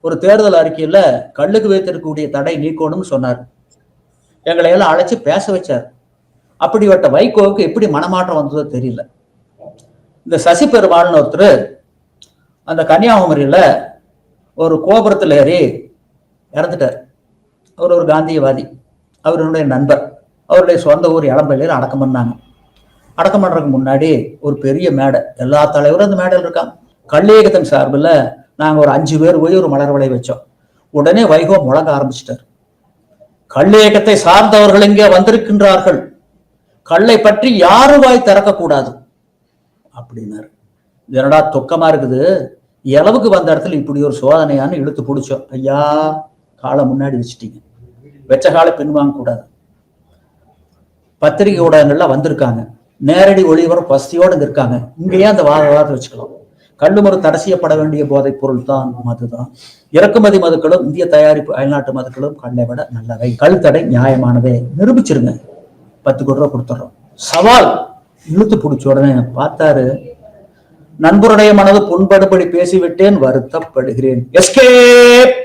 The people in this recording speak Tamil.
ஒரு தேர்தல் அறிக்கையில கல்லுக்கு வைத்திருக்கக்கூடிய தடை நீக்கணும்னு சொன்னார். எங்களை எல்லாம் அழைச்சு பேச வச்சார். அப்படிப்பட்ட வைகோவுக்கு எப்படி மனமாற்றம் வந்ததோ தெரியல. இந்த சசி பெருமாள்னு ஒருத்தர் அந்த கன்னியாகுமரியில ஒரு கோபுரத்தில் ஏறி இறந்துட்டார். அவர் ஒரு காந்தியவாதி. அவருடைய நண்பர். அவருடைய சொந்த ஊர் இளம்பள்ளியில் அடக்கம் பண்ணாங்க. அடக்கம் பண்றதுக்கு முன்னாடி ஒரு பெரிய மேடை. எல்லா தலைவரும் அந்த மேடையில் இருக்காங்க. கள்ளியகத்தின் சார்பில் நாங்கள் ஒரு அஞ்சு பேர் போய் ஒரு மலர் வலை வச்சோம். உடனே வைகோ முழங்க ஆரம்பிச்சிட்டார். கள்ளியக்கத்தை சார்ந்தவர்கள் இங்கே வந்திருக்கின்றார்கள். கல்லை பற்றி யாரும் வாய் திறக்கக்கூடாது. அப்படின்னாரு. என்னடா துக்கமா இருக்குது? இளவுக்கு வந்த இடத்துல இப்படி ஒரு சோதனையான்னு இழுத்து பிடிச்சோம். ஐயா காலை முன்னாடி வச்சுட்டீங்க. வெச்ச காலை பின்வாங்க கூடாது. பத்திரிகை ஊடகங்கள்லாம் வந்திருக்காங்க. நேரடி ஒளிபரம் பசியோடு இங்க இருக்காங்க இங்கேயே அந்த வாத வாதத்தை வச்சுக்கலாம். கல்லுமரு தடை செய்யப்பட வேண்டிய போதைப் பொருள் தான் மதுதான் இறக்குமதி மதுக்களும் இந்திய தயாரிப்பு அயல்நாட்டு மதுக்களும் கல்லை விட நல்லவை. கல் தடை நியாயமானதே. நிரூபிச்சிருங்க. பத்து கோடி ரூபா கொடுத்துட்றோம் சவால். இழுத்து பிடிச்ச உடனே பார்த்தாரு. நண்பருடைய மனது புண்படுபடி பேசிவிட்டேன் வருத்தப்படுகிறேன். எஸ்கேப்